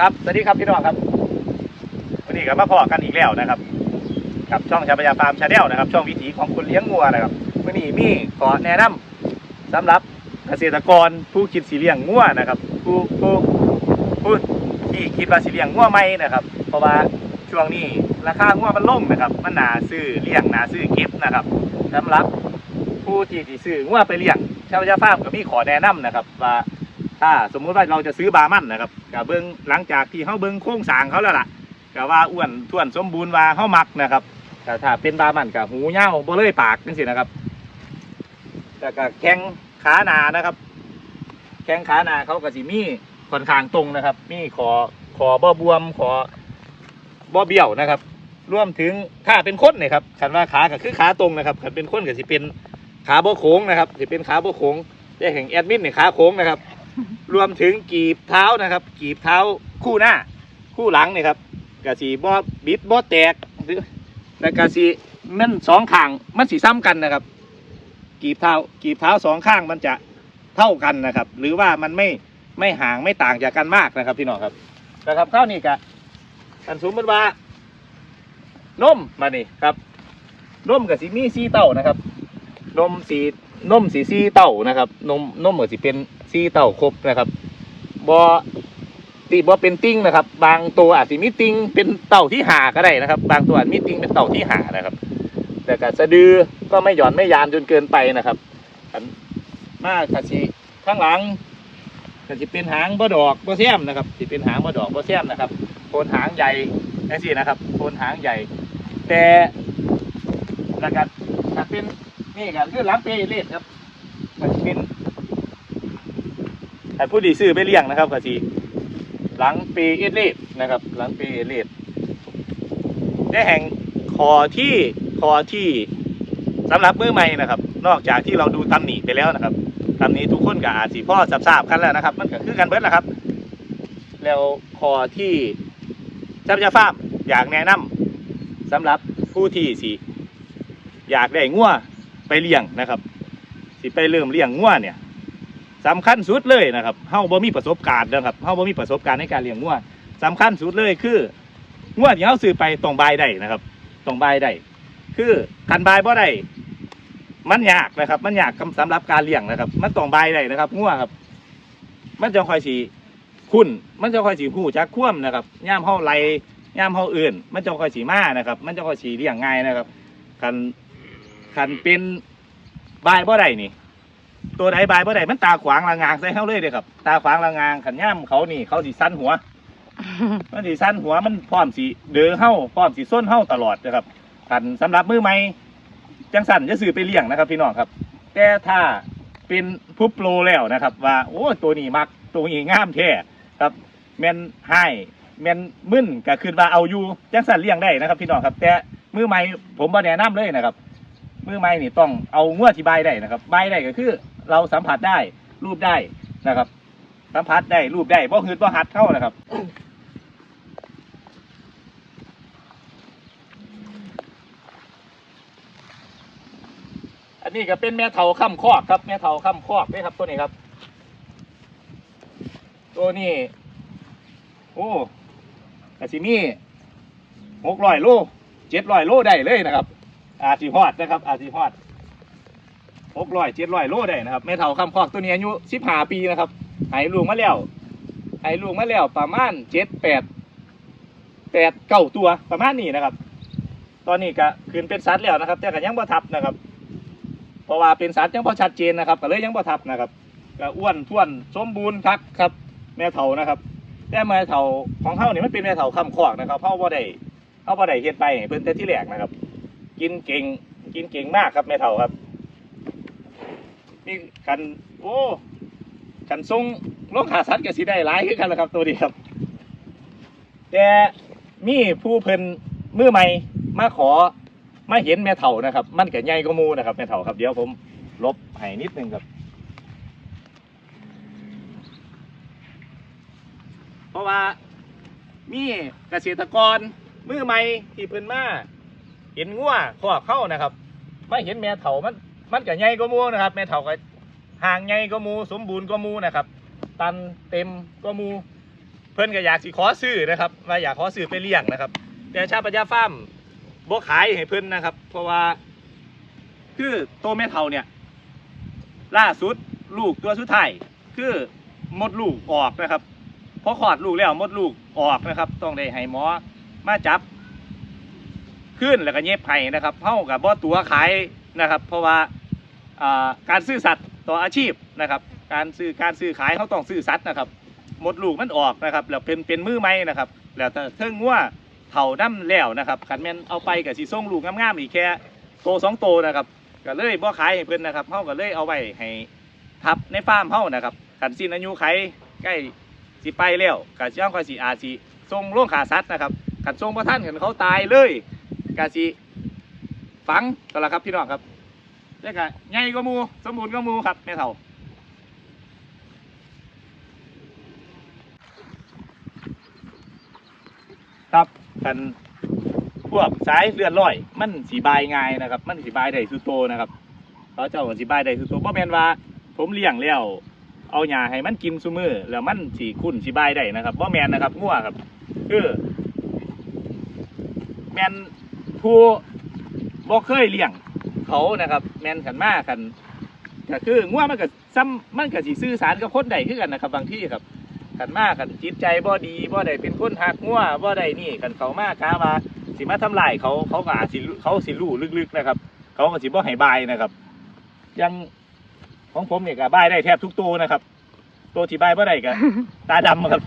ครับสวัสดีครับพี่น้องครับวันนี้ก็มาพอกันอีกแล้วนะครับกับช่องชาปยาฟาร์มชาแนลนะครับ ช่องวิถีของคนเลี้ยงงัวนะครับวันนี้มีขอแนะนำสำหรับเกษตรกรผู้คิดสีเลี้ยงงัวนะครับ ผู้ผู้ผู้ที่คิดว่าสีเลี้ยงงัวไม่นะครับ เพราะว่าช่วงนี้ราคางัวมันล่งนะครับ มันหนาซื้อเลี้ยงหนาซื้อเก็บนะครับสำหรับผู้ที่สิซื้องัวไปเลี้ยงชาปยาฟาร์มก็มีขอแนะนำนะครับว่า ถ้าสมมุติว่าเราจะซื้อบาร์มันนะครับกับเบิ้งหลังจากที่เขาเบิ้งโครงสางเขาแล้วล่ะก็ว่าอ้วนท้วนสมบูรณ์ว่าเขามักนะครับแต่ถ้าเป็นบาร์มันกับหูเง่าบ่เลยปากจังสินะครับแต่ก็แข้งขาหนานะครับ แข้งขาหนาเขาก็สิมีค่อนข้างตรงนะครับ มีขอขอบ่บวมขอบ่เบี้ยวนะครับรวมถึงถ้าเป็นคนเนี่ยครับคันว่าขาก็คือขาตรงนะครับคันเป็นคนก็สิเป็นขาบ่โค้งนะครับสิเป็นขาบ่โค้งแต่แห่งแอดมินเนี่ยขาโค้งนะครับ รวมถึงกีบเท้านะครับ กีบเท้าคู่หน้า คู่หลังเนี่ยครับกะสีบอบิดบอแตกหรือแล้วกะสีมันสองข้างมันสีซ้ำกันนะครับ กีบเท้ากีบเท้าสองข้างมันจะเท่ากันนะครับ หรือว่ามันไม่ไม่ห่างไม่ต่างจากกันมากนะครับพี่น้องครับนะครับข้าวนี่กะอันสมมติว่านมมานี่ครับนมกับสีมีสีเต้านะครับนมสีนมสีสีเต้านะครับนมนมเหมือนสีเป็น สีเต้าครบนะครับบอตีบอเป็นติ้งนะครับ บางตัวอาจจะมีติ้งเป็นเต่าที่หาก็ได้นะครับ บางตัวอาจมีติ้งเป็นเต่าที่หานะครับ แต่กะสะดือก็ไม่หย่อนไม่ยานจนเกินไปนะครับอันมากกะสีข้างหลังก็จะเป็นหางบ่ดอกบ่แซมนะครับจะเป็นหางบ่ดอกบ่แซมนะครับโคนหางใหญ่นั่นสินะครับโคนหางใหญ่ แต่แล้วก็ถ้าเป็นนี่ครับคือหลังเปเลียดครับก็สิเป็น แต่ผู้ดีซื้อไปเลี้ยงนะครับก็สิหลังเปเอเลดนะครับ หลังเปเอเลดได้แห่งคอที่คอที่สำหรับมือใหม่นะครับ นอกจากที่เราดูตำหนิไปแล้วนะครับตำหนิทุกคนก็อาสิพ่อทราบกันแล้วนะครับ มันก็คือกันเบิดแหละครับ แล้วคอที่เจ้าพระยาฟาร์มอยากแนะนำสำหรับผู้ที่สิอยากได้งัวไปเลี้ยงนะครับสิไปเริ่มเลี้ยงงัวเนี่ย สำคัญสุดเลยนะครับเฮาบ่มีประสบการณ์นะครับเฮาบ่มีประสบการณ์ในการเลี้ยงงัวสำคัญสุดเลยคืองัวที่เฮาซื้อไปต้องบายได้นะครับต้องบายได้คือคันบายบ่ได้มันยากนะครับ มันยากสำหรับการเลี้ยงนะครับ มันต้องบายได้นะครับงัวครับ มันจะคอยสีคุ้นมันจะคอยสีหูจักคว่ำนะครับย่ามเฮาไลย่ามเฮาอื่น มันจะคอยสีมานะครับ มันจะคอยสีเลี้ยงง่ายนะครับคันคันเป็นบายบ่ได้นี่ ตัวใดบายบ่ได้มันตาขวางละงางใส่เขาเลยเด้อครับ ตาขวางละงางขันย่ำเขานี่เขาสิสั้นหัว มันสิสั้นหัวมันพร้อมสิเดือเฮาพร้อมสิส้นเฮาตลอดนะครับคันสำหรับมือใหม่จังสันจะซื้อไปเลี้ยงนะครับ พี่น้องครับ แต่ถ้าเป็นผู้โปรแล้วนะครับ ว่าโอ้ตัวนี้มักตัวนี้งามแท้ครับแมนให้แมนมึนก็คือว่าเอาอยู่จังสันเลี้ยงได้นะครับ พี่น้องครับ แต่มือใหม่ผมบ่แนะนำเลยนะครับมือไม้นี่ต้องเอางวดที่ใบได้นะครับใบได้ก็คือ เราสัมผัสได้ รูปได้นะครับ สัมผัสได้รูปได้เพราะหืดเพราะหัดเข้านะครับอันนี้ก็เป็นแม่เถาข้ามคอกครับ แม่เถาข้ามคอกนี่ครับตัวนี้ครับ ตัวนี้ โอ้กะสิมีหกร้อยโลเจ็ดร้อยโลได้เลยนะครับ อาจสิฮอดนะครับ อาจสิฮอด หกร้อยเจ็ดร้อยโลได้นะครับแม่เฒ่าคำคอกตัวนี้อายุสิบห้าปีนะครับหายลูกมาแล้วหายลูกมาแล้วประมาณเจ็ดแปดแปดเก้าตัวประมาณนี้นะครับ ตอนนี้ก็คืนเป็นสัตว์แล้วนะครับ แต่ก็ยังบ่ทับนะครับเพราะว่าเป็นสัตว์ยังบ่ชัดเจนนะครับก็เลยยังบ่ทับนะครับก็อ้วนท้วนสมบูรณ์คักครับ แม่เฒ่านะครับ แต่แม่เฒ่าของเขานี่มันเป็นแม่เฒ่าคำคอกนะครับเขาบ่าได้เขาบ่ได้เฮ็ดไปให้เพิ่นแต่ที่แรกนะครับ กินเก่งกินเก่งมากครับแม่เฒ่าครับ นี่คันโอ้คันทรงลงหาสัตว์ก็สิได้หลายขึ้นกันแล้วครับ ตัวนี้ครับ แต่มีผู้เพิ่นมือใหม่มาขอมาเห็นแม่เฒ่านะครับ มันก็ใหญ่กว่ามูนะครับแม่เฒ่าครับเดี๋ยวผมลบให้นิดนึงครับ เพราะว่ามีเกษตรกรมือใหม่ที่เพิ่นมาเห็นงัวขอเข้านะครับมาเห็นแม่เถามัน มันก็ใหญ่กว่าหมูนะครับแม่เถาก็ห่างใหญ่กว่าหมูสมบูรณ์กว่าหมูนะครับ ตันเต็มกว่าหมู เพิ่อนก็อยากสิขอซื้อนะครับว่าอยากขอซื้อไปเลี้ยงนะครับ แต่ชาปัญญาฟาร์มบ่ขายให้เพิ่นนะครับ เพราะว่า คือโตแม่เฒ่าเนี่ย ล่าสุดลูกตัวสุดท้ายคือมดลูกออกนะครับพอคลอดลูกแล้วมดลูกออกนะครับ ต้องได้ให้หมอมาจับขึ้นแล้วก็เย็บไห้นะครับเท่ากับบ่ตัวขาย นะครับ เพราะว่าการซื้อสัตว์ต่ออาชีพนะครับ การซื้อการซื้อขายเขาต้องซื้อสัตว์นะครับหมดลูกมันออกนะครับแล้วเป็นเป็นมือไม้นะครับ แล้วถ้าเทิงงัวเถ่าน้ำแล้วนะครับขันแม่นเอาไปกับสีส่งลูกงามๆอีกแค่โตสองโตนะครับก็เลยบ่ขายให้เพิ่อนนะครับเฮาก็เลยเอาไว้ให้ทับในฟาร์มเฮานะครับขันสิ้นอายุไขใกล้สิไปแล้วก็สิย่อมค่อยสิอาสิส่งโรงขาสัตว์นะครับขันส่งบ่ทันขันเขาตายเลยกาสิ ฝังตัวละครับพี่น้องครับแล้วก็ใหญ่ก็มูสมบูรณ์ก็มูครับแม่เฒ่าครับกันพวกสายเลือดร้อย มันสีบายง่ายนะครับ มันสีบายได้สุดโตนะครับเขาเจ้าสีบายได้สุดโตเพราะแมนว่า ผมเลี้ยงแล้วเอาหญ้าให้มันกินซุมือแล้วมันสีคุ้นสีบายได้นะครับว่าะแมนนะครับงัวครับคือแมนผู้ บ่เคยเลี้ยงเขานะครับ แมนขันมากกันก็คือง่วมันก็ซ้ำมันก็สิสื่อสารกับคนใดคือกันนะครับ บางที่ครับขันมากกันจิตใจบ่ดีบ่ได้เป็นคนหักง่วบ่ได้นี่กันเขามากกาว่าสิมาทำลายเขาเขาก็อาจสิเขาสิรู้ลึกๆนะครับ เขาก็สิบ่ให้บายนะครับยังของผมเนี่ยก็บายได้แทบทุกตัวนะครับ ตัวที่บายบ่ได้ก็ตาดำครับ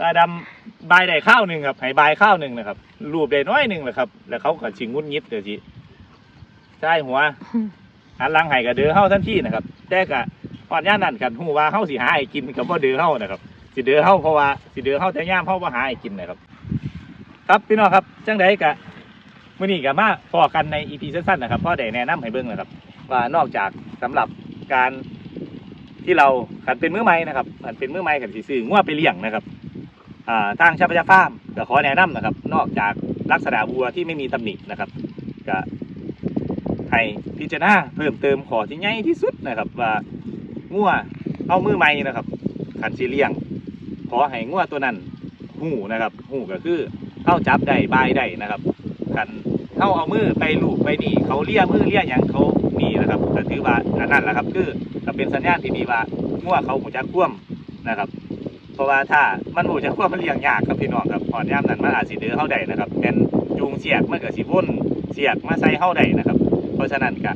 ตาดำ บายได้ข้าวหนึ่งครับให้บายข้าวหนึ่งนะครับรูปได้น้อยหนึ่งแหละครับ แล้วเขาก็ชิงงุนยิดเดี๋ยวสิใช่หัวหันหลังให้กับเดือเฮาทันทีนะครับ แต่กะก่อนย่านนั่นกันหูว่าเฮาสิหาให้กินกับบ่เดือเฮานะครับ สิเดือเฮาเพราะว่าสิเดือเฮาแต่ย่ามเฮาบ่หาให้กินนะครับ ครับพี่น้องครับจังไดกะมื้อนี้ก็มาพอกันใน EP สั้นๆนะครับพ่อได้แนะนำให้เบิ่งนะครับ ว่านอกจากสำหรับการที่เราขันเป็นมือใหม่นะครับขันเป็นมือใหม่ขันสิซื้องัวไปเลี้ยงนะครับอ่า ทางชาปยาฟาร์มก็ขอแนะนำนะครับ นอกจากลักษณะวัวที่ไม่มีตำหนินะครับก็ให้พิจารณาเพิ่มเติมขอที่ใหญ่ที่สุดนะครับ ว่างัวเอามือใหม่นะครับขันสีเลี้ยง ขอให้งัวตัวนั้นหูนะครับหูก็คือเข้าจับได้บายได้นะครับขันเข้าเอามือไปลูบไปหนีเขาเลี้ยมือเลี้ยอย่างเขานี่นะครับก็ถือว่าอันนั้นแหละครับ คือก็เป็นสัญญาณที่ดีว่างัวเขาหูจักคว่ำนะครับ เพราะว่าถ้ามันหูจะควบมันเลี้ยงยากครับพี่น้องครับพอนย่ามนั้นมันอาจสิเดือเข้าได้นะครับเป็นจูงเสียกมันก็สิวนเสียกมาใส่เข้าได้นะครับ เพราะฉะนั้นก็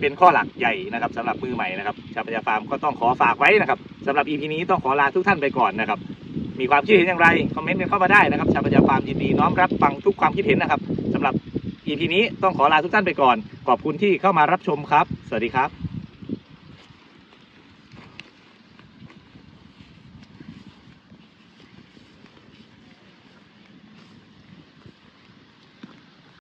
เป็นข้อหลักใหญ่นะครับสำหรับมือใหม่นะครับชาวปัญญาฟาร์มก็ต้องขอฝากไว้นะครับสำหรับ EP นี้ต้องขอลาทุกท่านไปก่อนนะครับ มีความคิดเห็นอย่างไรคอมเมนต์กันเข้ามาได้นะครับชาวปัญญาฟาร์มยินดีน้อมรับฟังทุกความคิดเห็นนะครับสำหรับ EP นี้ต้องขอลาทุกท่านไปก่อน ขอบคุณที่เข้ามารับชมครับ สวัสดีครับ